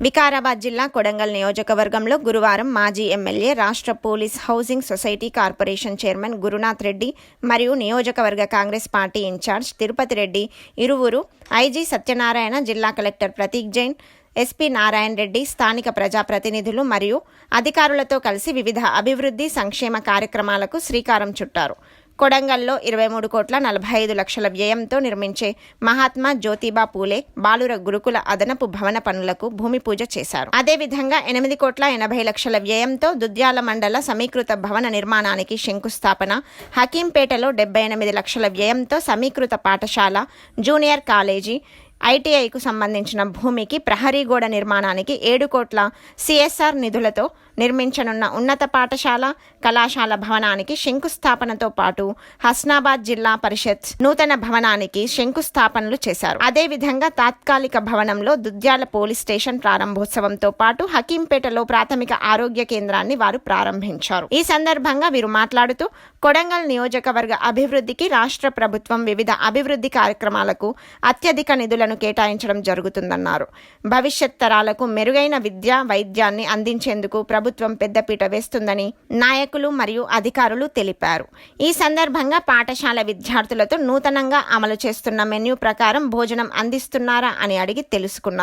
వికారాబాద్ జిల్లా కొడంగల్ నియోజకవర్గంలో గురువారం మాజీ ఎమ్మెల్యే రాష్ట్ర police housing society corporation chairman Gurunath Reddy మరియు నియోజకవర్గ Congress party incharge Tirupati Reddy ఇరువురు ఐజీ సత్యనారాయణ జిల్లా కలెక్టర్ ప్రతీక్ జైన్ ఎస్పీ నారాయణ రెడ్డి స్థానిక ప్రజాప్రతినిధులు మరియు అధికారులతో కలిసి వివిధ అభివృద్ధి సంక్షేమ కార్యక్రమాలకు శ్రీకారం చుట్టారు. కొడంగల్లో ఇరవై మూడు కోట్ల నలభై ఐదు లక్షల వ్యయంతో నిర్మించే మహాత్మా జ్యోతిబా పూలే బాలుర గురుకుల అదనపు భవన పనులకు భూమి పూజ చేశారు. అదేవిధంగా ఎనిమిది కోట్ల ఎనభై లక్షల వ్యయంతో దుద్యాల మండల సమీకృత భవన నిర్మాణానికి శంకుస్థాపన హకీంపేటలో డెబ్బై ఎనిమిది లక్షల వ్యయంతో సమీకృత పాఠశాల జూనియర్ కాలేజీ ఐటీఐకు సంబంధించిన భూమికి ప్రహరీ గోడ నిర్మాణానికి ఏడు కోట్ల సిఎస్ఆర్ నిధులతో నిర్మించనున్న ఉన్నత పాఠశాల కళాశాల భవనానికి శంకుస్థాపనతో పాటు హస్నాబాద్ జిల్లా పరిషత్ నూతన భవనానికి శంకుస్థాపనలు చేశారు. అదేవిధంగా తాత్కాలిక భవనంలో దుద్యాల పోలీస్ స్టేషన్ ప్రారంభోత్సవంతో పాటు హకీంపేటలో ప్రాథమిక ఆరోగ్య కేంద్రాన్ని వారు ప్రారంభించారు. ఈ సందర్భంగా వీరు మాట్లాడుతూ కొడంగల్ నియోజకవర్గ అభివృద్ధికి రాష్ట్ర ప్రభుత్వం వివిధ అభివృద్ధి కార్యక్రమాలకు అత్యధిక నిధులను కేటాయించడం జరుగుతుందన్నారు. భవిష్యత్ తరాలకు మెరుగైన విద్య వైద్యాన్ని అందించేందుకు ప్రభుత్వం ప్రభుత్వం పెద్దపీట వేస్తుందని నాయకులు మరియు అధికారులు తెలిపారు. ఈ సందర్భంగా పాఠశాల విద్యార్థులతో నూతనంగా అమలు చేస్తున్న మెన్యూ ప్రకారం భోజనం అందిస్తున్నారా అని అడిగి తెలుసుకున్నారు.